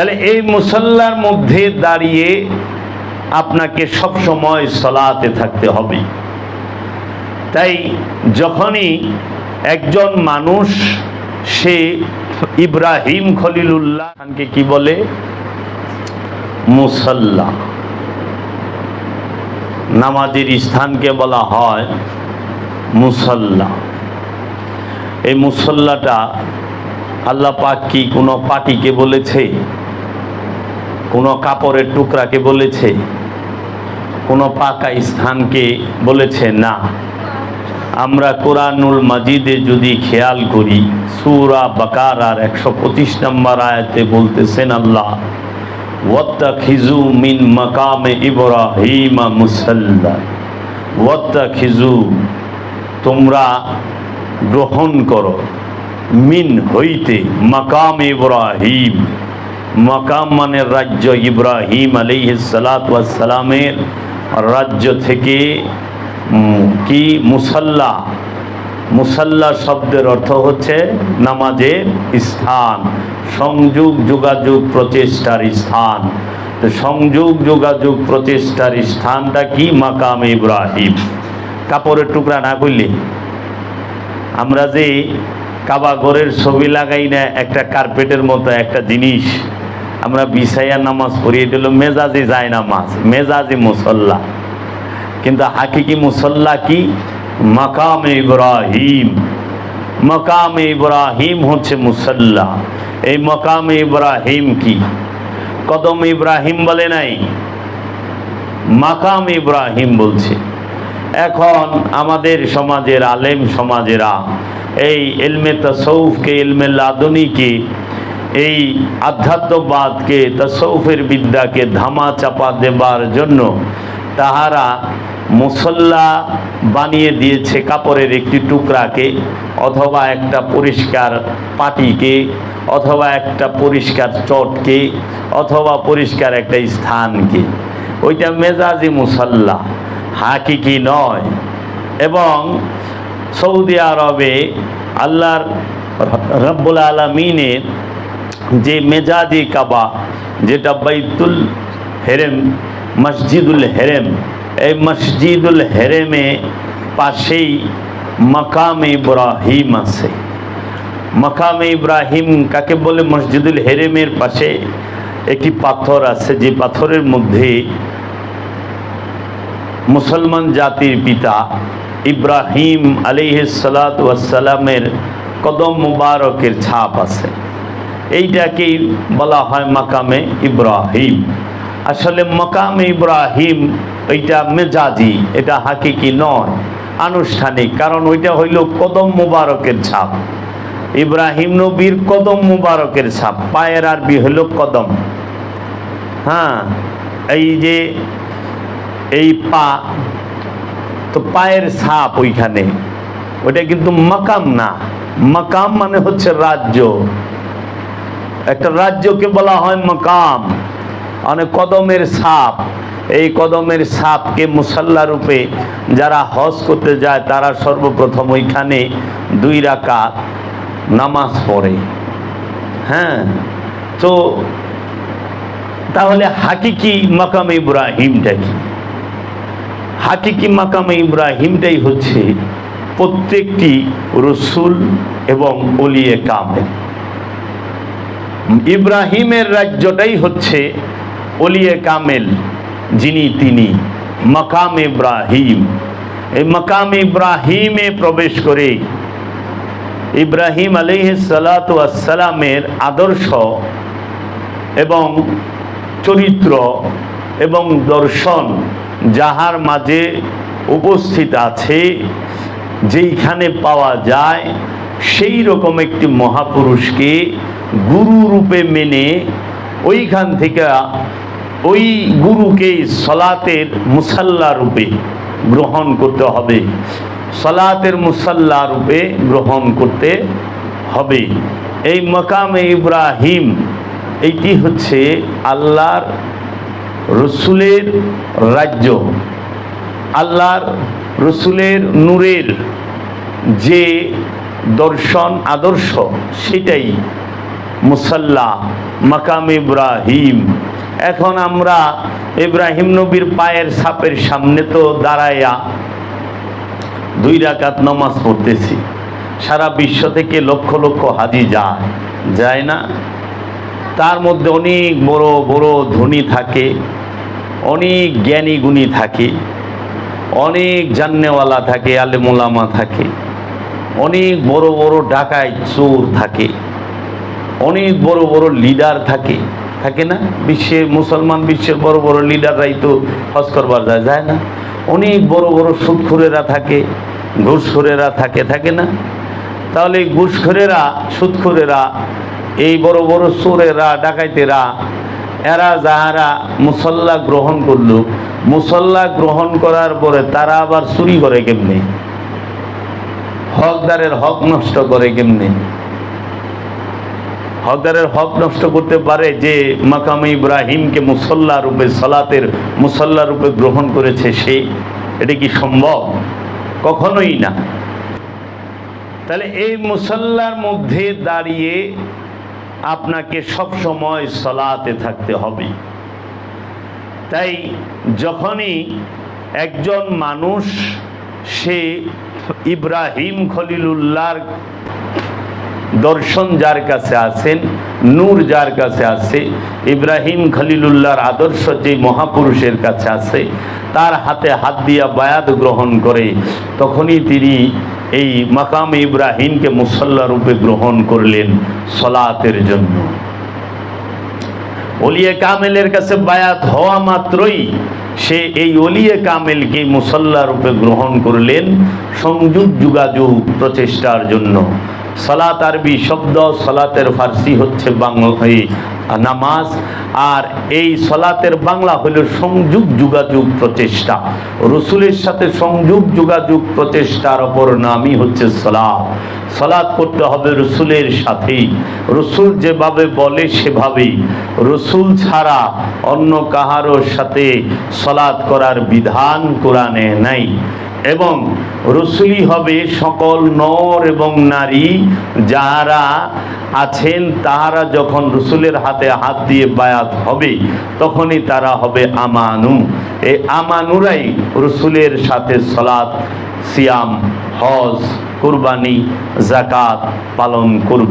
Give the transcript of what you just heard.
তাহলে এই মুসল্লার মধ্যে দাঁড়িয়ে আপনাকে সব সময় সলাতে থাকতে হবে। তাই যখনই একজন মানুষ, সে ইব্রাহিম খলিলুল্লাহ খানকে কি বলে? মুসল্লা। নামাজের স্থানকে বলা হয় মুসল্লা। এই মুসল্লাটা আল্লাহ পাক কি কোনো পাটিকে বলেছে? কোনো কাপড়ের টুকরাকে বলেছে, কোনো পাকা স্থানকে বলেছে, না। আমরা কোরআনুল মাজিদে যদি খেয়াল করি, সুরা বাকারার একশো পঁচিশ নম্বর আয়াতে বলতেছেন আল্লাহ ওয়াত্তা খিজু মিন মাকামে ইব্রাহিমা মুসাল্লা। ওয়াত্তা খিজু তোমরা গ্রহণ করো। মিন হইতে মাকাম ইব্রাহিম। মাকাম মানে রাজ্য ইব্রাহিম আলিহিসালামের রাজ্য থেকে কি? মুসাল্লা। মুসাল্লা শব্দের অর্থ হচ্ছে নামাজের স্থান, সংযোগ যোগাযোগ প্রচেষ্টার স্থান। তো সংযোগ যোগাযোগ প্রচেষ্টার স্থানটা কি? মাকাম ইব্রাহিম। কাপড়ের টুকরা না করলে আমরা যে কাবা ঘরের ছবি লাগাই না, একটা কার্পেটের মতো, একটা জিনিস। আমরা বিছাইয়া নামাজ পড়ি, এটা হলো মেজাজি যায় নামাজ, মেজাজি মুসল্লা। কিন্তু হাকিকি মুসল্লা কি? মাকাম ইব্রাহিম। মকাম ইব্রাহিম হচ্ছে মুসল্লা। এই মকাম ইব্রাহিম কি? কদম ইব্রাহিম বলে নাই? মাকাম ইব্রাহিম বলছে। এখন আমাদের সমাজের, আলেম সমাজেরা এই এলমে তসৌফকে এলমে লাদনীকে এই আধ্যাত্মবাদকে, তসৌফের বিদ্যাকে ধামা চাপা দেবার জন্য তাহারা মুসল্লা বানিয়ে দিয়েছে কাপড়ের একটি টুকরাকে, অথবা একটা পরিষ্কার পাটিকে, অথবা একটা পরিষ্কার চটকে, অথবা পরিষ্কার একটা স্থানকে। ওইটা মেজাজি মুসল্লা, হাকিকি নয়। এবং সৌদি আরবে আল্লাহর রব্বুল আলমিনের যে মেজাজি কাবা, যেটা বাইতুল হেরেম, মসজিদুল হেরেম, এই মসজিদুল হেরেমে পাশেই মাকাম ইব্রাহিম আছে। মাকাম ইব্রাহিম কাকে বলে? মসজিদুল হেরেমের পাশে একটি পাথর আছে, যে পাথরের মধ্যে মুসলমান জাতির পিতা ইব্রাহিম আলিহাসালামের কদম মুবারকের ছাপ আছে। এইটাকেই বলা হয় মাকামে ইব্রাহিম। আসলে মাকামে ইব্রাহিম ওইটা মেজাজি, এটা হাকিকি নয়, আনুষ্ঠানিক, কারণ ওইটা হইল কদম মুবারকের ছাপ। ইব্রাহিম নবীর কদম মুবারকের ছাপ, পায়ের আরবি হইল কদম। হ্যাঁ এই যে এই পা তো পায়ের সাপ ওইখানে। ওটা কিন্তু মাকাম না। মাকাম মানে হচ্ছে রাজ্য। একটা রাজ্যকে বলা হয় মাকাম। মানে কদমের সাপ এই কদমের সাপকে মুসাল্লা রূপে যারা হজ করতে যায়, তারা সর্বপ্রথম ওইখানে দুই রাকা নামাজ পড়ে। হ্যাঁ? তো তাহলে হাকিকি মাকাম ইব্রাহিমটা কি? হাকিকি মাকামে ইব্রাহিমটাই হচ্ছে প্রত্যেকটি রসুল এবং অলিয়ে কামেল ইব্রাহিমের রাজ্যটাই হচ্ছে অলিয়ে কামেল, যিনি তিনি, মাকাম ইব্রাহিম। এই মাকাম ইব্রাহিমে প্রবেশ করে ইব্রাহিম আলিহাসালামের আদর্শ এবং চরিত্র এবং দর্শন যাহার মাঝে উপস্থিত আছে, যেইখানে পাওয়া যায়, সেই রকম একটি মহাপুরুষকে গুরু রূপে মেনে ওইখান থেকে ওই গুরুকে সলাতের মুসাল্লা রূপে গ্রহণ করতে হবে। সলাতের মুসাল্লা রূপে গ্রহণ করতে হবে। এই মকামে ইব্রাহিম, এইটি হচ্ছে আল্লাহর রসুলের রাজ্য, আল্লাহর রসুলের নূরের যে দর্শন, আদর্শ, সেটাই মুসাল্লা, মাকাম ইব্রাহিম। এখন আমরা ইব্রাহিম নবীর পায়ের সাপের সামনে তো দাঁড়াইয়া দুই রাকাত নমাজ পড়তেছি। সারা বিশ্ব থেকে লক্ষ লক্ষ হাজি যায়। যায় না? তার মধ্যে অনেক বড় বড় ধনী থাকে। অনেক জ্ঞানী গুণী থাকে, অনেক জান্নেওয়ালা থাকে, আলেমোলামা থাকে, অনেক বড় বড় ডাকায় চোর থাকে, অনেক বড় বড় লিডার থাকে থাকে না? বিশ্বের মুসলমান বিশ্বের বড় বড় লিডাররাই তো হজ করবার যায় যায় না? অনেক বড় বড় সুদখোরেরা থাকে, ঘুষখোরেরা থাকে থাকে না? তাহলে ঘুষখোরেরা সুদখোরেরা এই বড় বড় চোরেরা, ডাকাইতেরা এরা যাহারা মুসল্লা গ্রহণ করল, মুসল্লা গ্রহণ করার পরে তারা আবার চুরি করে কেমনে? হকদারের হক নষ্ট করে কেমনে? হকদারের হক নষ্ট করতে পারে যে মাকাম ইব্রাহিমকে মুসল্লা রূপে, সালাতের মুসল্লা রূপে গ্রহণ করেছে সে। এটা কি সম্ভব? কখনোই না। তাহলে এই মুসল্লার মধ্যে দাঁড়িয়ে আপনাকে সব সময় সলাতে থাকতে হবে। তাই যখনই একজন মানুষ, সে ইব্রাহিম খলিলুল্লাহর দর্শন যার কাছে আছেন নূর যার কাছে আছে, ইব্রাহিম খলিলুল্লাহর আদর্শ যে মহাপুরুষের কাছে আছে, তার হাতে হাত দিয়া বায়াত গ্রহণ করে, তখনই তিনি এই মাকাম ইব্রাহিমকে মুসল্লা রূপে গ্রহণ করলেন সলাতের জন্য। অলিয়ে কামেলের কাছে বায়াত হওয়া মাত্রই সে এই অলিয়ে কামেলকে মুসল্লা রূপে গ্রহণ করলেন। সংযোগ যোগাযোগ প্রচেষ্টার জন্য। সালাত আরবি শব্দ সালাতের ফার্সি হচ্ছে বাংলা নামাজ। আর এই সলাতের বাংলা হলো সংযোগ যোগাযোগ প্রচেষ্টা। রসুলের সাথে সংযোগ যোগাযোগ প্রচেষ্টার অপর নামই হচ্ছে সলাৎ সলাদ করতে হবে রসুলের সাথেই। রসুল যেভাবে বলে সেভাবেই। রসুল ছাড়া অন্য কাহারোর সাথে সলাদ করার বিধান কোরআনে নাই। এবং রসুলি হবে সকল নর এবং নারী যারা আছেন, তাহারা যখন রসুলের হাতে হাত দিয়ে বায়াত হবে, তখনই তারা হবে আমানু। এই আমানুরাই রসুলের সাথে সলাৎ সিয়াম, হজ, কুরবানি জাকাত পালন করবে।